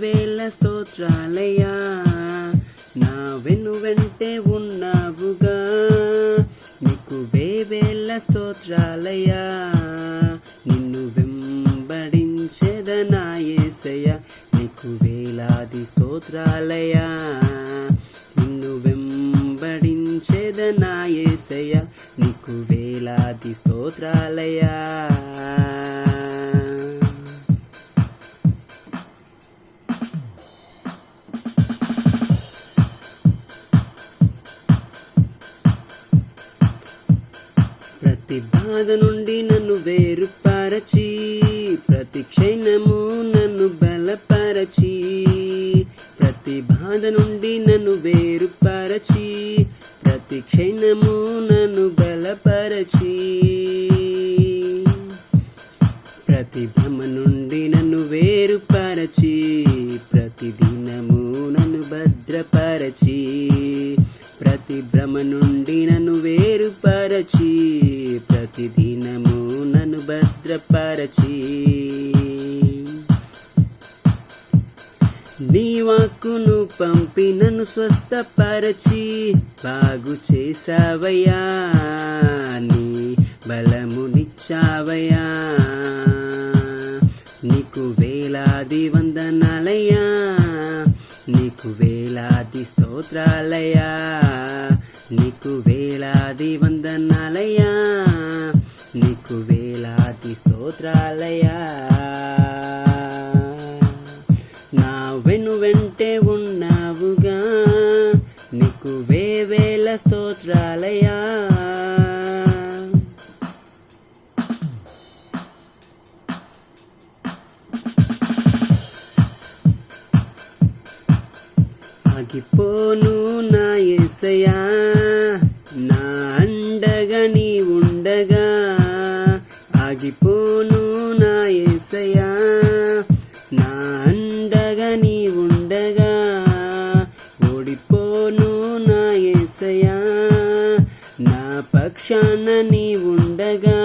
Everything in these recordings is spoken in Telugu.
వేల స్తోత్రాలయా నా వెను వెంటే ఉన్నావుగా. నీకు వేవేల స్తోత్రాలయా నిన్ను వెంబడించెదనాయేసయ్య నీకు వేలాది స్తోత్రాలయా నిన్ను వెంబడించెదనాయేసయ్య నీకు వేలాది స్తోత్రాలయా ప్రతి బాధ నుండి నన్ను వేరుపరచి ప్రతి క్షణము నన్ను బలపరచి ప్రతి బాధ నుండి నన్ను వేరుపరచి ప్రతి క్షణము నన్ను బలపరచి ప్రతి భ్రమ నుండి నన్ను వేరుపరచి ప్రతి దినము నన్ను భద్రపరచి ప్రతి భ్రమ నుండి నన్ను వేరుపరచి నీ వాక్కును పంపి నన్ను స్వస్థపరచి. బాగు చేసావయ్యా నీ బలమునిచ్చావయ్యా నీకు వేలాది వందనాలయ్యా నీకు వేలాది స్తోత్రాలయ్యా. నీకు వేలాది వందనాలయ్యా నీకు వేలాది స్తోత్రాలయ్యా. వెంటే ఉన్నావుగా నీకు వేవేల స్తోత్రాలయా. ఆగిపోను నా ఎసయా నా అండగా నీ ఉండగా. ఆగిపోను నా ఎసయా ఓడిపోను నా ఎసయా నా పక్షాన నీ ఉండగా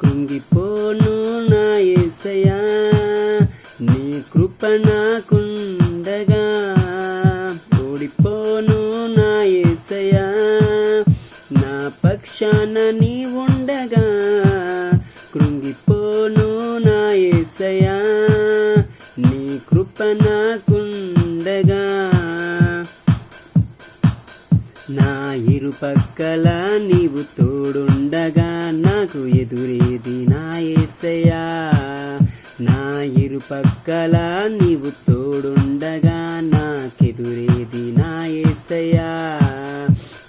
కృంగిపోను నా ఎసయా నీ కృప నాకుండగా. ఓడిపోను నా ఎసయా నా పక్షాన నీ ఉండగా కృంగిపోను నా ఎసయా నీ కృప నాకు ఇరుపక్కల నీవు తోడుండగా నాకు ఎదురేది నా ఏసయా నా ఇరుపక్కల నీవు తోడుండగా నాకెదురేది నా ఏసయా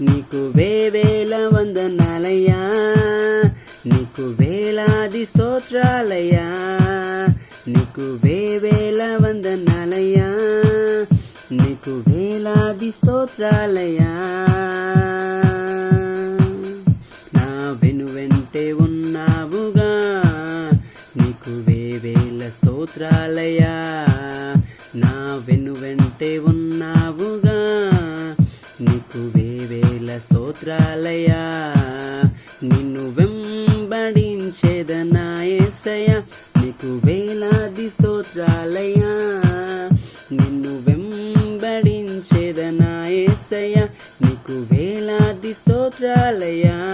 నీకు వేవేల వందనాలయ్యా. నీకు వేలాది స్తోత్రాలయ్యా. నీకు వేవేల వందనాలయ్యా. నీకు వేలాది స్తోత్రాలయ్యా. వెను ఉన్నావుగా. నీకు వేవేల స్తోత్రాలయా. నా వెను వెంటే ఉన్నావుగా. నీకు వేవేల స్తోత్రాలయా. నిన్ను వెంబడించేదనాయసయ నీకు వేలాది స్తోత్రాలయా. నిన్ను వెంబడించేదనాయసయ నీకు వేలాది స్తోత్రాలయా.